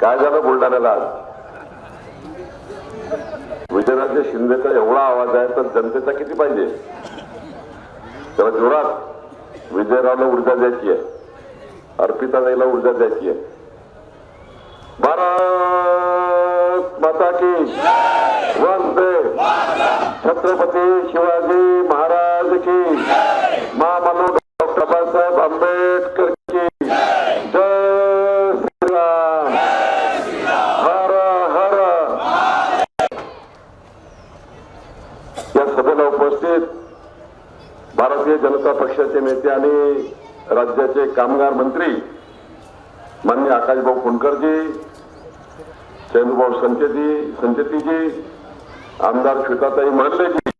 काय झालं बुलढाण्याला विजयराजे शिंदेचा एवढा आवाज आहे तर जनतेचा किती पाहिजे? त्याला जोरात विजयरावला ऊर्जा द्यायची आहे अर्पिताताईला ऊर्जा द्यायची आहे. भारत माता की वंदे! छत्रपती शिवाजी महाराज की महामानव डॉक्टर बाबासाहेब आंबेडकर की जय श्रीराम हर हर या सभेला उपस्थित भारतीय जनता पक्षाचे नेते आणि राज्याचे कामगार मंत्री माननीय आकाशभाऊ फुंडकरजी चंद्रभाऊ संचेती संचेतीजी आमदार श्वेताताई महल्लेजी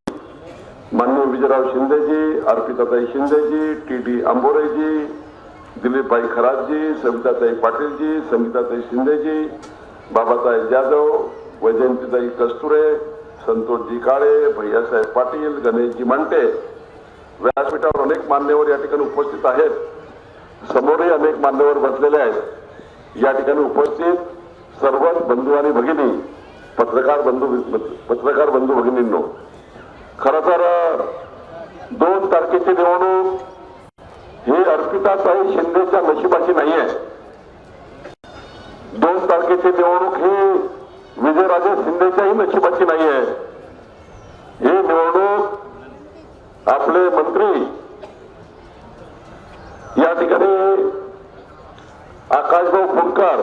माननीय विजयराव शिंदेजी अर्पिताताई शिंदेजी टी डी आंबोरेजी दिलीपभाई खराजजी सविताताई पाटीलजी संगीताताई शिंदेजी बाबासाहेब जाधव वैजयंतीताई कस्तुरे संतोषजी काळे भैयासाहेब पाटील गणेशजी मांटे व्यासपीठावर अनेक मान्यवर या ठिकाणी उपस्थित आहेत. समोरही अनेक मान्यवर बसलेले आहेत. या ठिकाणी उपस्थित सर्वच बंधू आणि भगिनी पत्रकार बंधू पत्रकार बंधू भगिनींनो. खर तर दोन तारखेची निवडणूक ही अर्पिताताई शिंदेच्या नशिबाची नाही आहे दोन तारखेची निवडणूक ही विजयराजे शिंदेच्याही नशिबाची नाही आहे ही निवडणूक आपले मंत्री या ठिकाणी आकाशभाऊ फुंकर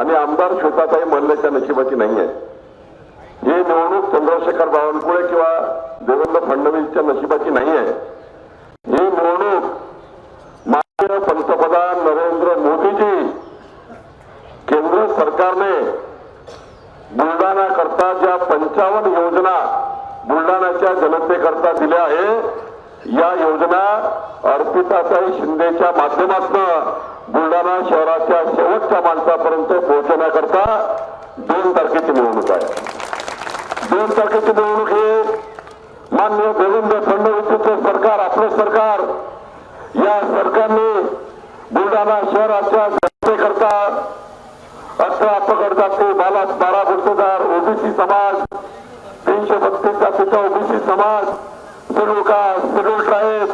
आणि आमदार श्वेताताई मल्ल्याच्या नशिबाची नाही आहे ही निवडणूक चंद्रशेखर बावनकुळे किंवा देवेंद्र फडणवीसच्या नशिबाची नाही आहे ही निवडणूक माननीय पंतप्रधान नरेंद्र मोदीजी केंद्र सरकारने बुलढाणा करता ज्या पंचावन्न योजना बुलढाण्याच्या जनतेकरता दिल्या आहे या योजना अर्पिताताई शिंदेच्या माध्यमातून बुलढाणा शहराच्या शेवटच्या माणसापर्यंत पोहोचवण्याकरता दोन तारखेची निवडणूक आहे. दोन तारखेची निवडणूक ही मान्य देवेंद्र फडणवीसचं सरकार आपलं सरकार. या सरकारने बुलढाणा शहराच्या जनतेकरता अठरा पकडदाते बाला बारा गुंतदार ओबीसी समाज तीनशे बत्तीस जातीचा ओबीसी समाज शेड्यूल कास्ट शेड्यूल ट्राईब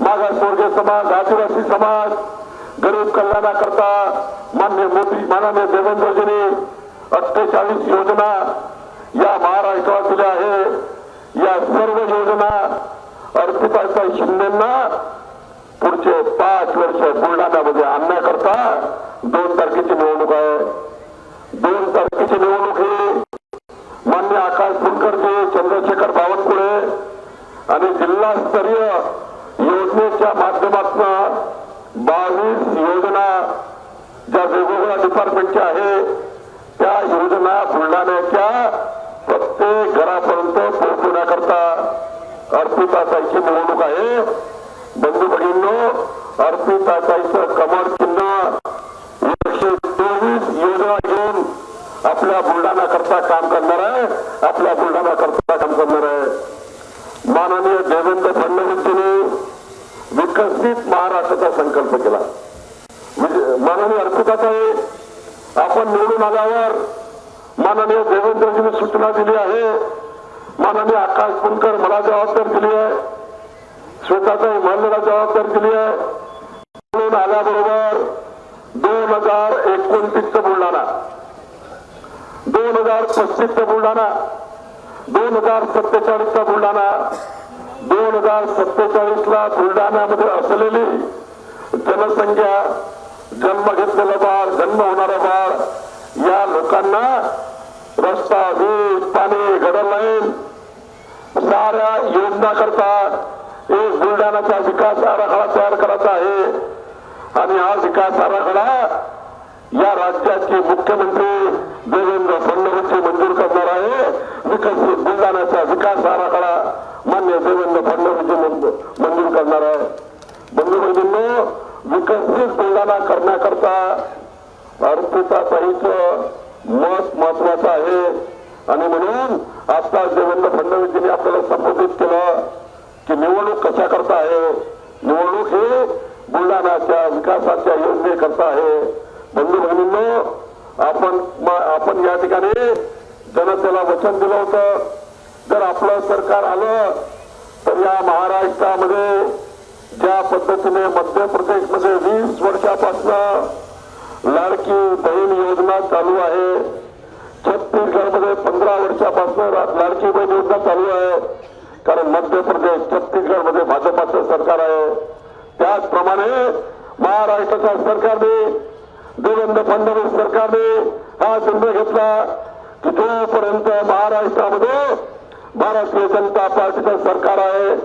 मागासवर्गीय समाज आदिवासी समाज गरीब कल्याणाकरता मान्य मोदी माननीय देवेंद्रजींनी अठ्ठेचाळीस योजना या महाराष्ट्रात दिल्या आहे. या सर्व योजना अर्पिताताई शिंदेना पुढचे पाच वर्ष बुलढाण्यामध्ये आणण्याकरता दोन तारखेची निवडणूक आहे. दोन तारखेची निवडणूक ही मान्य आकाश फुलकरजी चंद्रशेखर बावनकुळे आणि जिल्हास्तरीय योजनेच्या माध्यमातून बावीस योजना ज्या वेगवेगळ्या डिपार्टमेंटच्या आहे त्या योजना बुलढाण्याच्या प्रत्येक घरापर्यंत पोहोचवण्याकरता अर्पिताताईची निवडणूक आहे. बंधू भगिनींनो अर्पिताताईचं कमळ चिन्ह एकशे चोवीस योजना घेऊन आपल्या बुलढाणा करता काम करणार आहे. आपल्या बुलढाणा करता काम करणार आहे. माननीय देवेंद्र फडणवीसजींनी विकसित महाराष्ट्राचा संकल्प केला. म्हणजे माननीय अर्पिताताई आपण निवडून आल्यावर माननीय देवेंद्रजींनी सूचना दिली आहे. माननीय आकाश पुणकर मला जबाबदारी दिली आहे. स्वतःचाही मान्यला जबाबदारी दिली आहे. निवडून आल्याबरोबर दोन हजार एकोणतीसचं बुलढाणा. दोन हजार पस्तीसचं बुलढाणा. दोन हजार सत्तेचाळीसचा बुलढाणा दोन हजार सत्तेचाळीसला बुलढाण्यामध्ये असलेली जनसंख्या जन्म घेतलेलं बाळ जन्म होणारा बाळ या लोकांना रस्ता वीज पाणी घडल लाईन साऱ्या योजना करता एक बुलढाण्याचा विकास आराखडा तयार करायचा आहे. आणि हा विकास आराखडा या राज्याचे मुख्यमंत्री देवेंद्र फडणवीस मंजूर करणार आहे. विकसित बुलढाण्याचा विकास आराखडा मान्य देवेंद्र फडणवीसजी मंजूर करणार आहे. बंधू विकसित बुलढाणा करण्याकरता अर्पिताताईचं मत महत्वाचं आहे. आणि म्हणून आता देवेंद्र फडणवीसजींनी आपल्याला संबोधित केलं की निवडणूक कशा करता आहे? निवडणूक ही बुलढाण्याच्या विकासाच्या योजनेकरता आहे. बंधू भगिनींनो आपण आपण या ठिकाणी जनतेला वचन दिलं होतं जर आपलं सरकार आलं तर या महाराष्ट्रामध्ये ज्या पद्धतीने मध्य प्रदेशमध्ये वीस वर्षापासून लाडकी बहीण योजना चालू आहे छत्तीसगडमध्ये पंधरा वर्षापासून लाडकी बहीण योजना चालू आहे कारण मध्य प्रदेश छत्तीसगडमध्ये भाजपाचं सरकार आहे. त्याचप्रमाणे महाराष्ट्राच्या सरकारने देवेंद्र फडणवीस सरकारने हा निर्णय घेतला. की महाराष्ट्रामध्ये भारतीय जनता पार्टीचं सरकार आहे.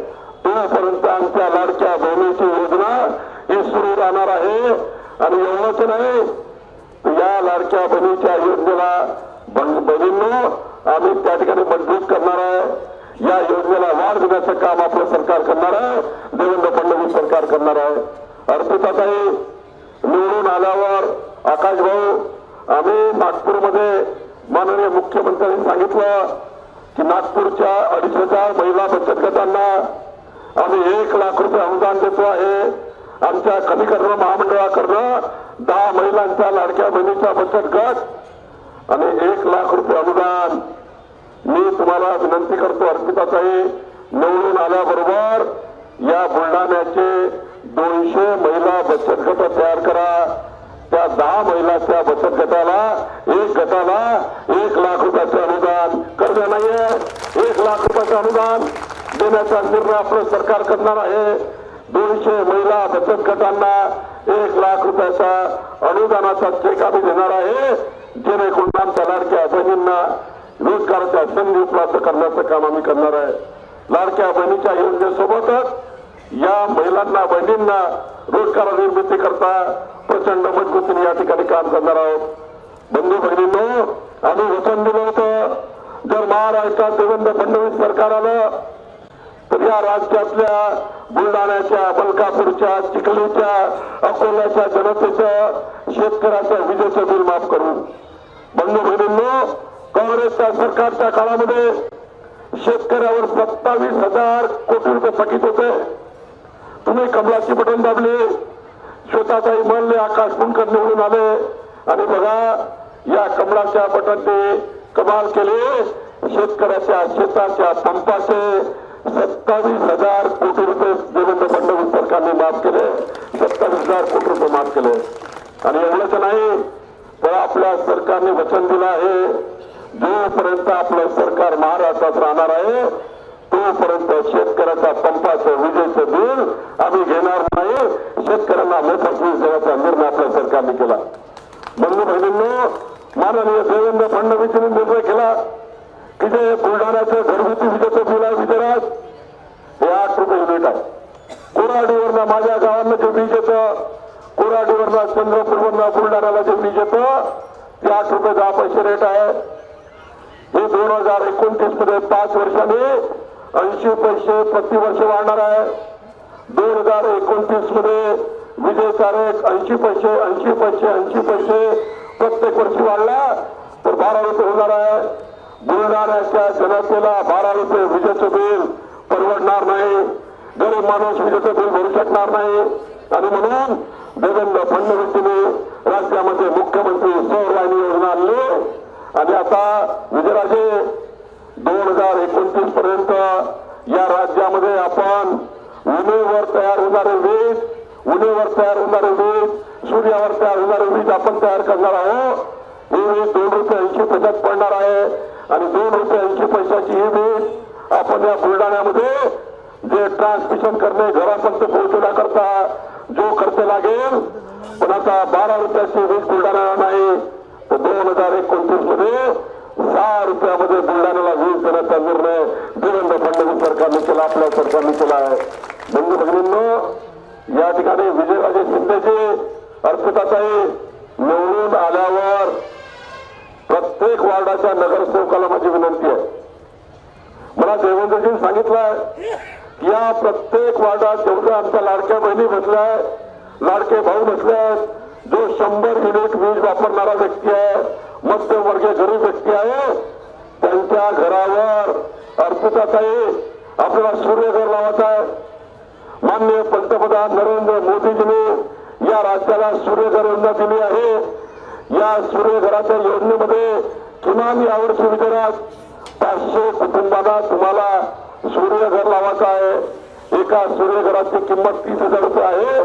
तोपर्यंत आमच्या लाडक्या बहिणीची योजना ही सुरू राहणार आहे. आणि एवढंच नाही या लाडक्या बहिणीच्या योजनेला बन- बहिणींनो आम्ही त्या ठिकाणी मजबूत करणार आहे. या योजनेला वाढ देण्याचं काम आपलं सरकार करणार आहे. देवेंद्र फडणवीस सरकार करणार आहे. अर्पिताताई निवडून आल्यावर आकाश भाऊ आम्ही नागपूरमध्ये माननीय मुख्यमंत्र्यांनी सांगितलं की नागपूरच्या अडीच हजार महिला बचत गटांना आम्ही एक लाख रुपये अनुदान देतो आहे. आमच्या खनिकर्ण महामंडळाकडनं दहा महिलांच्या लाडक्या बहिणीचा बचत गट आणि एक लाख रुपये अनुदान. मी तुम्हाला विनंती करतो अर्पिताताई निवडून आल्याबरोबर या बुलढाण्याचे दोनशे महिला बचत गट तयार करा. त्या दहा महिलाच्या बचत गटाला एक गटाला एक लाख रुपयाचं अनुदान. कर्ज नाहीये. एक लाख रुपयाचं अनुदान देण्याचा निर्णय आपलं सरकार करणार आहे. दोनशे महिला बचत गटांना एक लाख रुपयाचा अनुदानाचा चेक आम्ही देणार आहे. जेणेकरून आमच्या लाडक्या बहिणींना रोजगाराच्या संधी उपलब्ध करण्याचं काम आम्ही करणार आहे. लाडक्या बहिणीच्या योजनेसोबतच या महिलांना बहिणींना रोजगार निर्मिती करता प्रचंड मजबूतीने या ठिकाणी काम करणार आहोत. बंधू भगिनींनो आम्ही वचन दिलं होतं. जर महाराष्ट्रात देवेंद्र फडणवीस सरकार आलं तर या राज्यातल्या बुलढाण्याच्या मलकापूरच्या चिखलीच्या अकोल्याच्या जनतेचं शेतकऱ्याचं विजेचं बिल माफ करू. बंधू बहिणींनो काँग्रेसच्या सरकारच्या काळामध्ये शेतकऱ्यावर सत्तावीस हजार कोटी रुपये थकीत होते. तुम्ही कमलाची बटन दाबली. स्वतःचाही म्हणले आकाश मुंडकर निवडून आले. आणि बघा या कमळाच्या बटनने कमाल केले. शेतकऱ्याच्या शेताच्या पंपाचे सत्तावीस हजार कोटी रुपये देवेंद्र फडणवीस सरकारने माफ केले. सत्तावीस हजार कोटी रुपये माफ केले. आणि एवढंच नाही तर आपल्या सरकारने वचन दिलं आहे. जोपर्यंत आपलं सरकार महाराष्ट्रात राहणार आहे तोपर्यंत शेतकऱ्याचा पंपाचं विजेचं बिल आम्ही घेणार नाही. शेतकऱ्यांना मोफत वीज देण्याचा निर्णय आपल्या सरकारने केला. बंधू बहिणींनो माननीय देवेंद्र फडणवीस यांनी निर्णय केला. की जे बुलढाण्याचं घरगुती विजेचं बिल आहे वितरण हे आठ रुपये युनिट आहे. कोराडीवरनं माझ्या गावांना जे वीज येतं कोराडीवरनं चंद्रपूरवरनं बुलढाण्याला जे वीज येतं ते आठ रुपये दहा पैसे रेट आहे. हे दोन हजार एकोणतीसमध्ये पाच वर्षांनी ऐंशी पैसे प्रतिवर्ष वाढणार आहे. दोन हजार एकोणतीसमध्ये विजय रेट ऐंशी पैसे ऐंशी पैसे ऐंशी पैसे प्रत्येक वर्षी वाढला तर बारा रुपये होणार आहे. बुलढाण्याच्या जनतेला बारा रुपये विजेचं बिल परवडणार नाही. गरीब माणूस विजेचं बिल भरू शकणार नाही. आणि म्हणून देवेंद्र फडणवीसने राज्यामध्ये मुख्यमंत्री सौर योजना आणली. आणि आता विजयराजे दोन हजार एकोणतीस पर्यंत या राज्यामध्ये आपण उमेवर तयार होणारे वीज उन्हेवर तयार होणारे वीज सूर्यावर तयार होणारे वीज आपण तयार करणार आहोत. ही वीज दोन रुपये ऐंशी पैशात पडणार आहे. आणि दोन रुपये ऐंशी पैशाची ही वीज आपण या बुलढाण्यामध्ये जे ट्रान्समिशन करणे घरापर्यंत पोहोचवण्याकरता जो खर्च लागेल पण आता बारा रुपयाची वीज बुलढाण्याला नाही तर दोन हजार एकोणतीसमध्ये सहा रुपयामध्ये बुलढाण्याला वीज देण्याचा निर्णय देवेंद्र फडणवीस सरकारने केला आपल्या सरकारने केला आहे. बंधू भगिनींनो या ठिकाणी विजयराजे शिंदेचे अर्पिताताई निवडून आल्यावर प्रत्येक वार्डाच्या नगरसेवकाला माझी विनंती आहे. मला देवेंद्रजींनी सांगितलंय की या प्रत्येक वार्डात जेवढ्या आमच्या लाडक्या बहिणी बसल्या लाडके भाऊ बसले जो शंभर युनिट वीज वापरणारा व्यक्ती आहे मध्यमवर्गीय गरीब व्यक्ती आहे. त्यांच्या घरावर अर्पिताताई आपल्याला सूर्यघर लावायचं आहे. माननीय पंतप्रधान नरेंद्र मोदीजींनी या राज्याला सूर्यघर योजना दिली आहे. या सूर्यघराच्या योजनेमध्ये किमान यावर्षी विचारात पाचशे कुटुंबांना तुम्हाला सूर्यघर लावायचं आहे. एका सूर्यघराची किंमत तीस हजार रुपये आहे.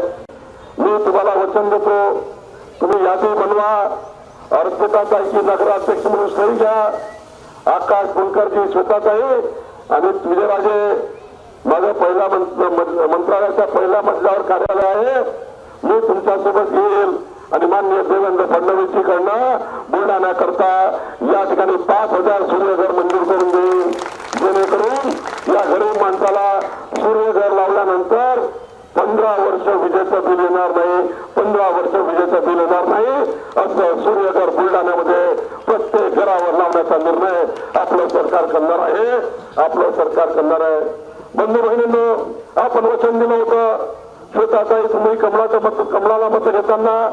मी तुम्हाला वचन देतो. तुम्ही यादी बनवा. अर्पिता नगराध्यक्ष म्हणून सही घ्या. आकाश फुलकरजी स्वतःचा आहे. आणि विजयराजे माझं पहिला मंत्र- मंत्र- मंत्रालयाच्या पहिल्या मजल्यावर कार्यालय आहे. मी तुमच्यासोबत येईल. आणि मान्य देवेंद्र फडणवीसजीकडनं बुलढाण्याकरता या ठिकाणी पाच हजार सूर्यघर मंजूर करून देईल जेणेकरून या गरीब माणसाला सूर्यघर लावल्यानंतर पंधरा वर्ष विजेचं बिल येणार नाही पंधरा वर्ष विजेचं बिल येणार नाही. असं सूर्यघर बुलढाण्यामध्ये प्रत्येक घरावर लावण्याचा निर्णय आपलं सरकार करणार आहे. आपलं सरकार करणार आहे. बंधू बहिणींनो आपण वचन दिलं होतं. स्वतःचाही तुम्ही कमळाचं मत कमळाला मत घेताना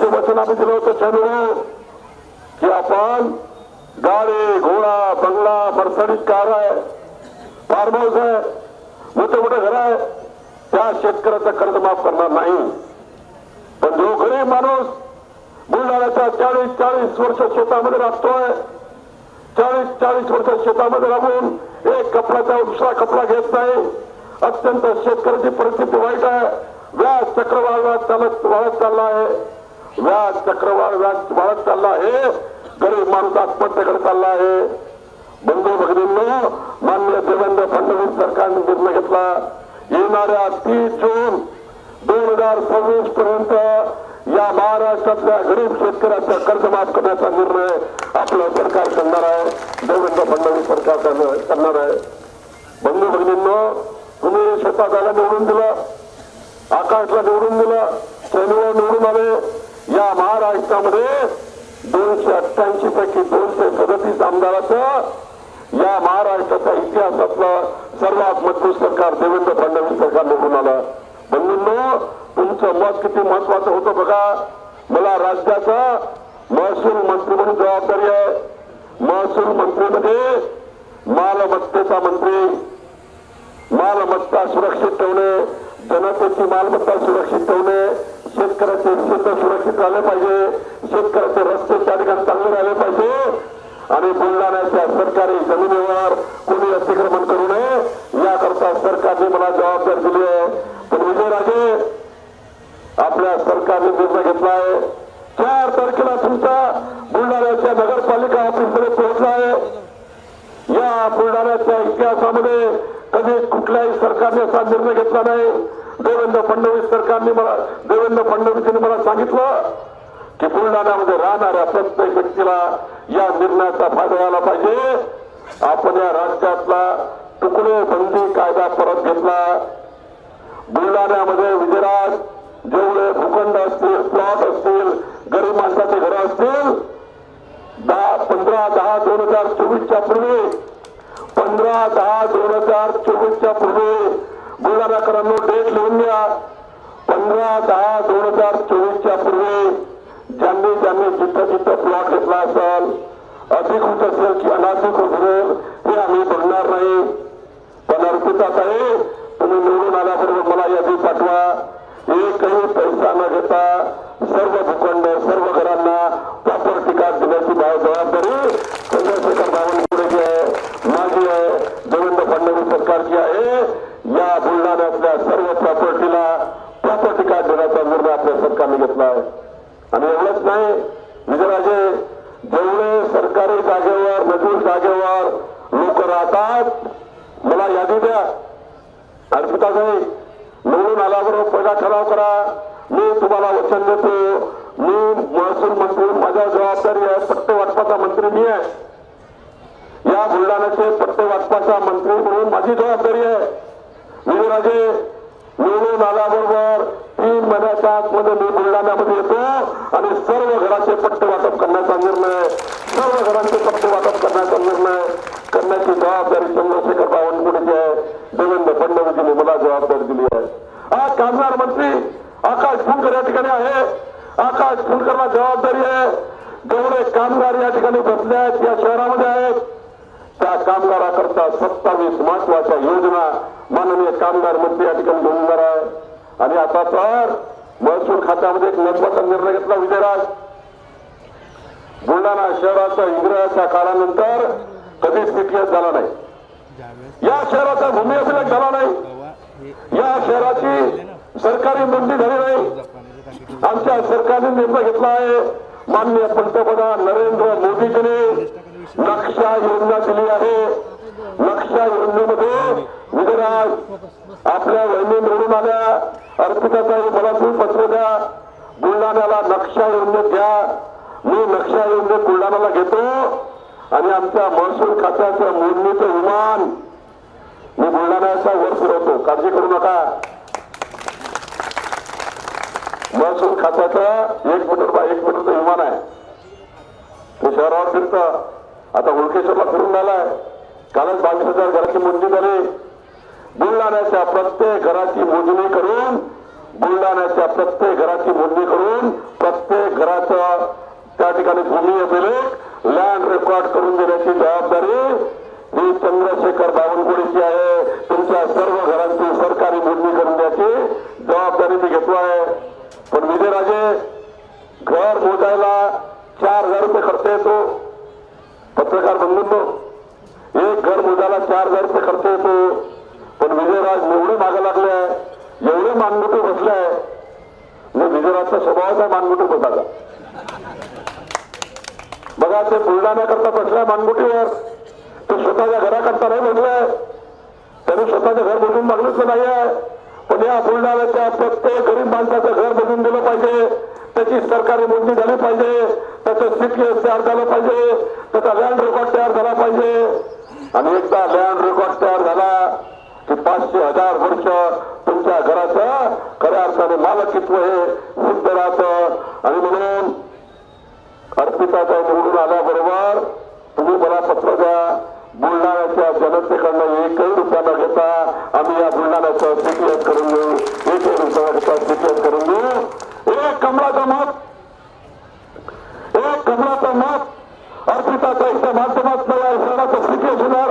जे वचन आम्ही दिलं होतं चंद्रू की आपण गाडी घोडा बंगला मर्सडीज कार आहे. फार्म हाऊस आहे. मोठे मोठे घर आहे. त्या शेतकऱ्याचं कर्ज माफ करणार नाही. पण जो गरीब माणूस बुलढाण्याचा चाळीस चाळीस वर्ष शेतामध्ये राबतोय चाळीस चाळीस वर्ष शेतामध्ये राबून एक कपड्याचा दुसरा कपडा घेत नाही अत्यंत शेतकऱ्याची परिस्थिती वाईट आहे. व्याज चक्रवाढ व्याज चालत वाढत चालला आहे व्याज चक्रवाढ व्याज वाढत चालला आहे. गरीब माणूस आत्महत्येकडे चालला आहे. बंधू भगिनींनो मान्य देवेंद्र फडणवीस सरकारने निर्णय घेतला. येणाऱ्या तीस जून दोन हजार सव्वीस पर्यंत या महाराष्ट्रातल्या गरीब शेतकऱ्याचा कर्ज माफ करण्याचा निर्णय आपलं सरकार करणार आहे. देवेंद्र फडणवीस सरकार करणार- आहे. बंधू भगिनींनो तुम्ही स्वतःला निवडून दिलं आकाशला निवडून दिलं सैनिक निवडून आले. या महाराष्ट्रामध्ये दोनशे अठ्ठ्याऐंशी पैकी दोनशे सदतीस आमदाराचं या महाराष्ट्राच्या इतिहासातलं सर्वात मजबूत सरकार देवेंद्र फडणवीस सरकार निवडून आलं. बंधूंनो तुमचं मत किती महत्वाचं होतं बघा. मला राज्याचा महसूल मंत्री म्हणून जबाबदारी आहे. महसूल मंत्रीमध्ये मालमत्तेचा मंत्री मालमत्ता सुरक्षित ठेवणे जनतेची मालमत्ता सुरक्षित ठेवणे शेतकऱ्याचे शेत सुरक्षित राहिले पाहिजे शेतकऱ्याचे रस्ते त्या ठिकाणी चांगले राहिले पाहिजे. आणि बुलढाण्याच्या सरकारी जमिनीवर कोणी अतिक्रमण करू नये याकरता सरकारने मला जबाबदारी दिली आहे. पण विजयराजे आपल्या सरकारने निर्णय घेतला आहे. चार तारखेला तुमचा बुलढाण्याच्या नगरपालिका ऑफिसमध्ये पोहोचला आहे. या बुलढाण्याच्या इतिहासामध्ये कधी कुठल्याही सरकारने असा निर्णय घेतला नाही. देवेंद्र फडणवीस सरकारने मला देवेंद्र फडणवीसने मला सांगितलं. की बुलढाण्यामध्ये राहणाऱ्या प्रत्येक व्यक्तीला या निर्णयाचा फायदा झाला पाहिजे. आपण या राज्यातला तुकडे बंदी कायदा परत घेतला. बुलढाण्यामध्ये विजयराज जेवढे भूखंड असतील प्लॉट असतील गरीब माणसाचे घरं असतील दहा पंधरा दहा दोन हजार चोवीसच्या पूर्वी पंधरा दहा दोन हजार चोवीसच्या पूर्वी बुलढाणाकरांनी पण अर्पितात आहे तुम्ही निवडून आल्याबरोबर मला यादी पाठवा एकही पैसा न घेता सर्व भूखंड सर्व घरांना प्रॉपर्टी कार्ड देण्याची भाव जबाबदारी चंद्रशेखर बावनकुळेची आहे माझी आहे देवेंद्र फडणवीस सरकारची आहे या बुलढाण्यातल्या सर्व प्रॉपर्टीला प्रॉपर्टी कार्ड देण्याचा निर्णय आपल्या सरकारने घेतला आहे आणि एवढंच नाही विजयराजे जेवढे सरकारी जागेवर मजूर जागेवर लोक राहतात मला यादी द्या अर्पिता साहेब निवडून आल्याबरोबर ठराव करा. मी तुम्हाला वचन देतो. मी महसूल मंत्री माझ्या जबाबदारी आहे पट्टे वाटपाचा मंत्री मी आहे. या बुलढाण्याचे पट्टे वाटपाचा मंत्री म्हणून माझी जबाबदारी आहे. विजयराजे निवडून आल्याबरोबर तीन महिन्याच्या आतमध्ये मी बुलढाण्यामध्ये येतो आणि सर्व घराचे पट्टे वाटप करण्याचा निर्णय सर्व घरांचे पट्टे वाटप करण्याचा निर्णय करण्याची जबाबदारी चंद्रशेखर बावनकुळेची आहे. देवेंद्र फडणवीसने मला जबाबदारी दिली आज कामगार मंत्री आकाश फुलकर या ठिकाणी आहे. आकाश फुलकरला जबाबदारी आहे. जेवढे कामगार या ठिकाणी बसले आहेत या शहरामध्ये आहेत त्या कामगाराकरता सत्तावीस महत्त्वाच्या योजना माननीय कामगार मंत्री या ठिकाणी घेऊन आहे. आणि आता तर महसूल खात्यामध्ये एक महत्त्वाचा निर्णय घेतला विजयराज. बुलढाणा शहराचा इंग्रजाच्या काळानंतर कधीच विकसित झाला नाही. या शहराचा भूमी अभिलेख झाला नाही. या शहराची सरकारी मंडी झाली नाही. आमच्या सरकारने निर्णय घेतला आहे. माननीय पंतप्रधान नरेंद्र मोदीजीने नक्षा योजना दिली आहे. नक्षा योजनेमध्ये गुजरात आपल्या वहिनी निवडून आल्या. अर्पिताताई मला तुम्ही पत्र द्या. बुलढाण्याला नक्षा योजनेत घ्या मी नक्षा योजनेत बुलढाण्याला घेतो. आणि आमच्या महसूल खात्याचं मोडणीचं विमान मी बुलढाण्याचा वर फिरवतो काळजी करू नका. महसूल खात्याचं एक मीटर बाय एक मीटरचं विमान आहे. ते शहरावर फिरतं. आता उल्केश्वरला फिरून आलाय. कालच बावीस हजार घराची मोजणी झाली. बुलढाण्याच्या प्रत्येक घराची मोजणी करून बुलढाण्याच्या प्रत्येक घराची मोजणी करून प्रत्येक घराचं त्या ठिकाणी भूमी अभिलेख लँड रेकॉर्ड करून देण्याची जबाबदारी ही चंद्रशेखर बावनकुळेची आहे. तुमच्या सर्व घरांची सरकारी मोजणी करून द्यायची. जबाबदारी मी घेतो आहे. पण विजयराजे घर मोजायला चार हजार रुपये खर्च येतो. पत्रकार बंधूंनो एक घर मोजायला चार हजार रुपये खर्च येतो. पण विजयराज एवढे मागे लागले आहे. एवढे मानगुटू बसले आहे. म्हणजे विजयराजचा स्वभावाचा मानगुटू बसायला बघा ते बुलढाण्याकरता बसलाय मानगुटीवर ते स्वतःच्या घराकरता नाही म्हटलंय त्यांनी स्वतःचं घर बघून मागलंच नाही आहे. पण या बुलढाण्याच्या प्रत्येक गरीब माणसाचं घर बघून दिलं पाहिजे. त्याची सरकारी मोजणी झाली पाहिजे. त्याचं सीपीएस तयार झालं पाहिजे. त्याचा लँड रेकॉर्ड तयार झाला पाहिजे. आणि एकदा लँड रेकॉर्ड तयार झाला की पाचशे हजार वर्ष तुमच्या घराचं खऱ्या अर्थाने मालकित्व हे सिद्ध राहतं. आणि म्हणून अर्पिताचा निवडून आल्याबरोबर तुम्ही मला पत्र द्या. बुलढाण्याच्या जनतेकडनं एकही रुपया न घेता आम्ही या बुलढाण्याचं सीपीएस करून देऊ. एकही रुपया घेता सीपीएस करून देऊ. एक कमळाचं मत एक कमळाचं मत अर्पिताचा इथं माध्यमात या शहराचं सीपीएस होणार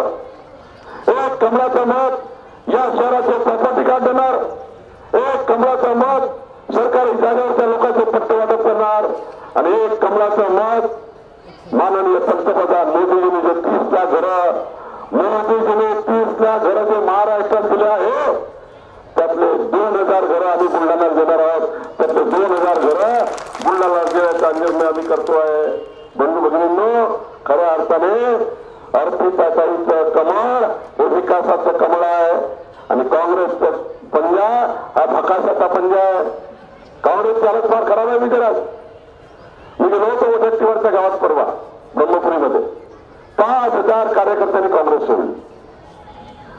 एक कमळाचं मत या शहराचे प्रॉपर्टी कार्ड देणार. एक कमळाचं मत सरकारी जागेवरच्या लोकांचे पट्टे वाटप करणार. आणि एक कमळाचं मत माननीय पंतप्रधान मोदीजीने जे तीस लाख घरं मोदीजीने तीस लाख घरं जे महाराष्ट्रात दिले आहे त्यातले दोन हजार घरं आम्ही बुलढाण्यात देणार आहोत. त्यातले दोन हजार घरं बुलढाण्यात देण्याचा निर्णय आम्ही करतोय. बंधू भगिनींनो खऱ्या अर्थाने अर्पिताताईचं कमळ हे विकासाचं कमळ आहे. आणि काँग्रेसचा पंजा हा भकासाचा पंजा आहे. काँग्रेस चालक फार खराब आहे विचारात मी गेलो होतो वडट्टीवरच्या गावात परवा ब्रह्मपुरीमध्ये. पाच हजार कार्यकर्त्यांनी काँग्रेस सोडली.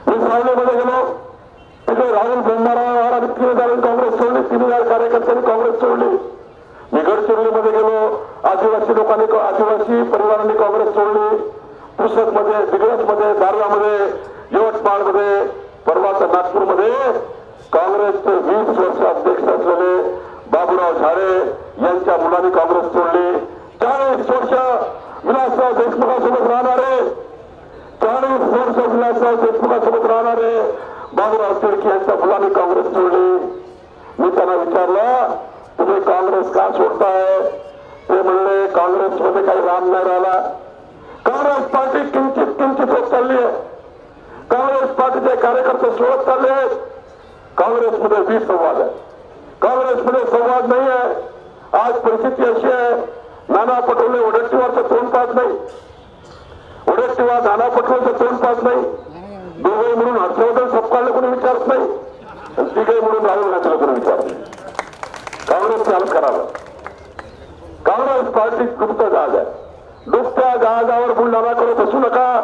मी सावलीमध्ये गेलो तिथे राहुल बोंबाराव आणि तीन हजार काँग्रेस सोडली तीन हजार कार्यकर्त्यांनी काँग्रेस सोडली. मी गडचिरोलीमध्ये गेलो आदिवासी लोकांनी आदिवासी परिवारांनी काँग्रेस सोडली. पुस्तकमध्ये दिग्रजमध्ये दारव्यामध्ये यवतमाळमध्ये परवा तर नागपूरमध्ये काँग्रेसचे वीस वर्ष अध्यक्ष असलेले बाबूराव झाडे यांच्या मुलांनी काँग्रेस सोडली. चाळीस वर्ष विलासराव देशमुखासोबत राहणारे चाळीस वर्ष विलासराव देशमुखासोबत राहणारे बाबूराव तिडकी यांच्या मुलांनी काँग्रेस सोडली मी त्यांना विचारलं तुम्ही काँग्रेस का सोडताय? ते म्हणले काँग्रेसमध्ये काही राम नाही राहिला. काँग्रेस पार्टी किंचित किंचित होत चालली आहे. काँग्रेस पार्टीचे कार्यकर्ते सोडत चालले आहेत. काँग्रेसमध्ये विसंवाद आहे काँग्रेसमध्ये संवाद नाही आहे आज परिस्थिती अशी आहे नाना पटोले वडट्टीवारचं तोंड पाहत नाही. वडट्टीवार नाना पटोलेचं तोंड पाहत नाही. दोघे म्हणून हर्षवर्धन सपकाळला कोणी विचारत नाही. तिघे म्हणून राहुल गांधीला कोणी विचारत नाही. काँग्रेस चालत करावं. काँग्रेस पार्टी डुबतं जहाज आहे. डुबत्या जहाजावर बुलढाणाकडे बसू नका.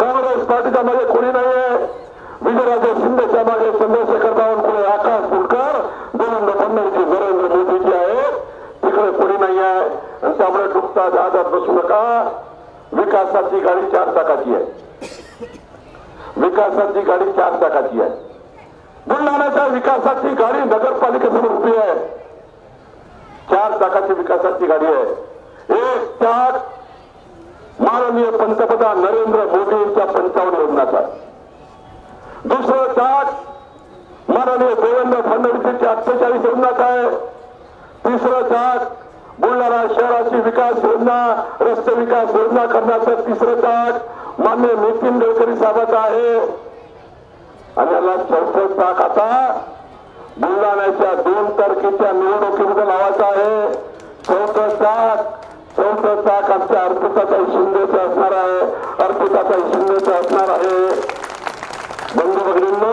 काँग्रेस पार्टीच्या मागे कोणी नाहीये. विजयराजे शिंदेच्या मागे चंद्रशेखर बावनकुळे आकाश फुलकर देवेंद्र फडणवीस नरेंद्र मोदीजी आहे तिकडे कोणी नाही आहे आणि त्यामुळे डुबता जहाजात बसू नका विकासाची गाडी चार चाकाची आहे विकासाची गाडी चार चाकाची आहे बुलढाण्याच्या विकासाची गाडी नगरपालिकेसमोर उभी आहे चार चाकाची विकासाची गाडी आहे एक चाक माननीय पंतप्रधान नरेंद्र मोदी यांच्या पंचावन्न योजनाचा दुसरं चाक माननीय देवेंद्र फडणवीस यांच्या अठ्ठेचाळीस योजनाचा आहे तिसरं चाक बुलढाणा शहराची विकास योजना रस्ते विकास योजना करण्याचं तिसरं ताक मान्य नितीन गडकरी साहेबांचं आहे. आणि याला चौथं ताक आता बुलढाण्याच्या दोन तारखेच्या निवडणुकीमध्ये लावायचं आहे. चौथं ताक चौथं ताक आमच्या अर्पिताताई शिंदेचं असणार आहे. अर्पिताताई शिंदेचं असणार आहे. बंधू भगिनींनो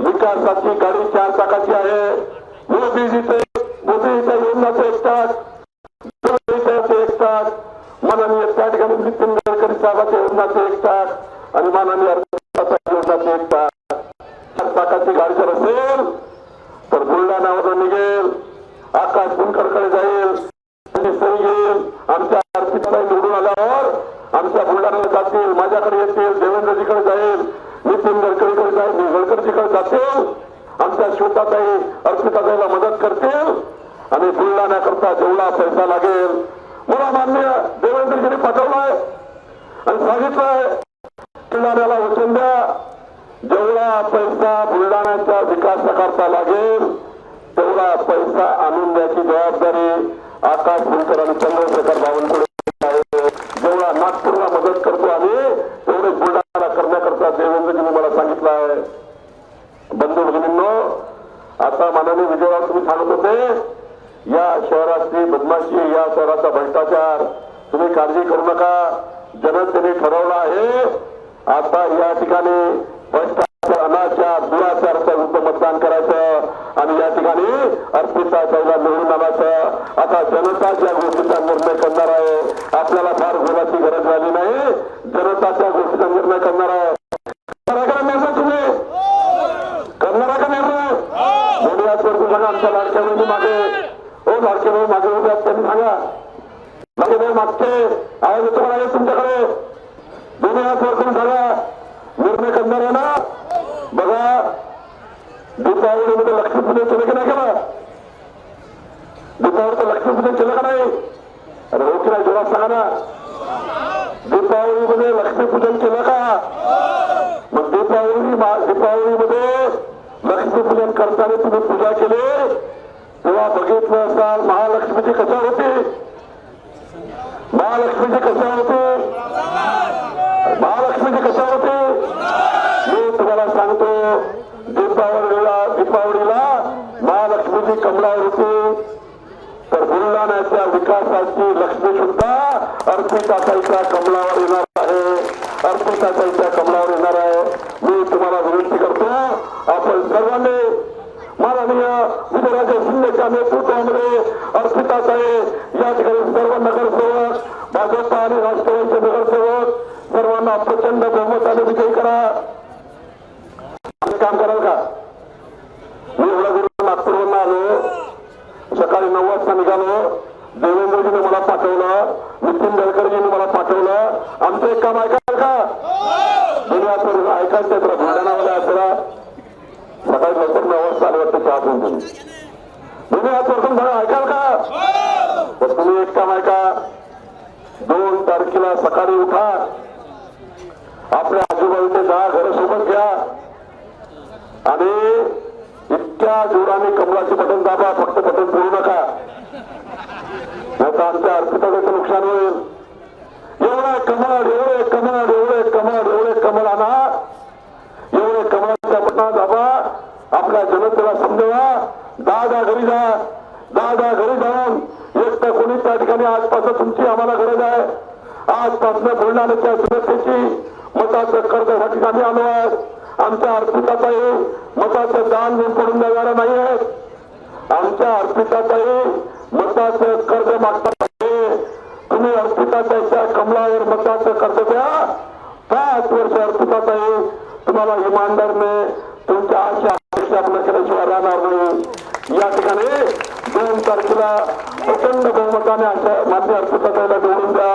विकासाची गाडी चार चाकाची आहे. मोदीजीचे योजनाचं एक टाक मोदीचं एक टाक माननीय त्या ठिकाणी नितीन गडकरी साहेबांच्या योजनाचं एक टाक आणि माननीय अर्पिताताई योजनाचं एक टाक चार चाकाची गाडी जर असेल तर बुलढाण्यावरून निघेल आकाश कुंकरकडे जाईल त्याची सरी घेईल आमच्या अर्पिताताई निवडून आल्यावर आमच्या बुलढाण्याला जातील माझ्याकडे येतील देवेंद्रजीकडे जाईल नितीन गडकरीकडे जाईल गडकरीजीकडे जातील आमच्या श्वेताताई अर्पिताताईला मदत करतील आणि बुलढाण्याकरता जेवढा पैसा लागेल मला मान्य देवेंद्रजीने पाठवलाय आणि सांगितलंय बुलढाण्याला वचन द्या जेवढा पैसा बुलढाण्याच्या विकासाकरता लागेल तेवढा पैसा आणून द्यायची जबाबदारी आकाश फुलकर आणि चंद्रशेखर बावनकुळे आहे जेवढा नागपूरला मदत करतो आम्ही तेवढे बुलढाणा करण्याकरता देवेंद्रजीने मला सांगितलं आहे बंधू भगिनींनो आता माननीय विजयराव तुम्ही सांगत होते या शहरातली बदमाशी या शहराचा भ्रष्टाचार तुम्ही काळजी करू नका जनतेने ठरवलं आहे आता या ठिकाणी भ्रष्टाचार अनाचार दुराचारच्या विरुद्ध मतदान करायचं आणि या ठिकाणी अर्पिता चौदा निवडून आणायचं आता जनता ज्या गोष्टीचा निर्णय करणार आहे आपल्याला फार बोलाची गरज झाली नाही जनता त्या गोष्टीचा निर्णय करणार आहे करणार का निर्णय तुम्ही करणार का निर्णय मोदी आजवर सांगा आमच्या लाडक्या बहिणी मागे हो लाडके भाऊ मागे उभे आहेत त्यांनी सांगा मागे भाऊ मागचे आवाज येतो का नाही तुमच्याकडे दोन्ही हात वर करून झाला निर्णय करणार आहे ना बघा दीपावलीमध्ये लक्ष्मीपूजन केलं की नाही केलं? दीपावलीचं लक्ष्मीपूजन केलं का नाही? अरे हो की नाही जोरात सांगा ना. दीपावलीमध्ये लक्ष्मीपूजन केलं का? मग दीपावली दीपावलीमध्ये लक्ष्मीपूजन करताना तुम्ही पूजा केली. तेव्हा बघितलं असाल महालक्ष्मीची कशा होते महालक्ष्मीची कशा होती महालक्ष्मीची कशा होती मी तुम्हाला सांगतो दीपावलीला दीपावलीला महालक्ष्मीची कमलावर होती तर बुलढाण्याच्या विकासाची लक्ष्मी सुद्धा अर्पिताताईच्या कमलावर येणार आहे अर्पिताताईच्या कमलावर येणार आहे मी तुम्हाला विनंती करतो आपण सर्वांनी माननीय विजयराजे शिंदेच्या नेतृत्वामध्ये और या ठिकाणी सर्व नगरसेवक भाजपा आणि राष्ट्रवादीचे नगरसेवक सर्वांना प्रचंड बहुमताने विजयी करा आम्ही काम कराल का मी एवढा करून नागपूरवरून आलो सकाळी नऊ वाजता निघालो देवेंद्रजीने मला पाठवलं नितीन गडकरीजीने मला पाठवलं आमचं एक काम ऐकाल का दुनियातून ऐकायचं तर बुलढाणामध्ये असला सकाळी लवकर नऊ वाजता आले वाटतं चहा पिऊन तुम्ही दुनियातून बघा ऐकाल का तर तुम्ही एक काम ऐका दोन तारखेला सकाळी उठा आपल्या आजूबाजूचे दहा घरं सोबत घ्या आणि इतक्या जोराने कमलाचे बटन दाबा फक्त बटन बोलू नका. आता आमच्या अर्पिताचं नुकसान होईल. एवढं कमळ एवढे कमळ एवढे कमळ एवढे कमळ आणा. एवढे कमळाच्या बटना दाबा. आपल्या जनतेला समजवा. दहा दहा घरी जा. दहा दहा घरी जाऊन एक तर कोणी त्या ठिकाणी आजपासून तुमची आम्हाला गरज आहे. आजपासून बुलढाण्याच्या जनतेची मताचं कर्जासाठी ह्या ठिकाणी आलो आहे. आमच्या अर्पिताताई मताचं दान घेऊन पडून देणारा नाही आहेत आमच्या अर्पिताताई मताचं कर्ज मागता तुम्ही अर्पिताताईच्या कमलावर मताचं कर्ज द्या. पाच वर्ष अर्पिताताई तुम्हाला इमानदारने तुमच्या आशा अपेक्षा पूर्ण केल्याशिवाय राहणार नाही. या ठिकाणी दोन तारखेला प्रचंड बहुमताने अशा मान्य अर्पिताताईला निवडून द्या.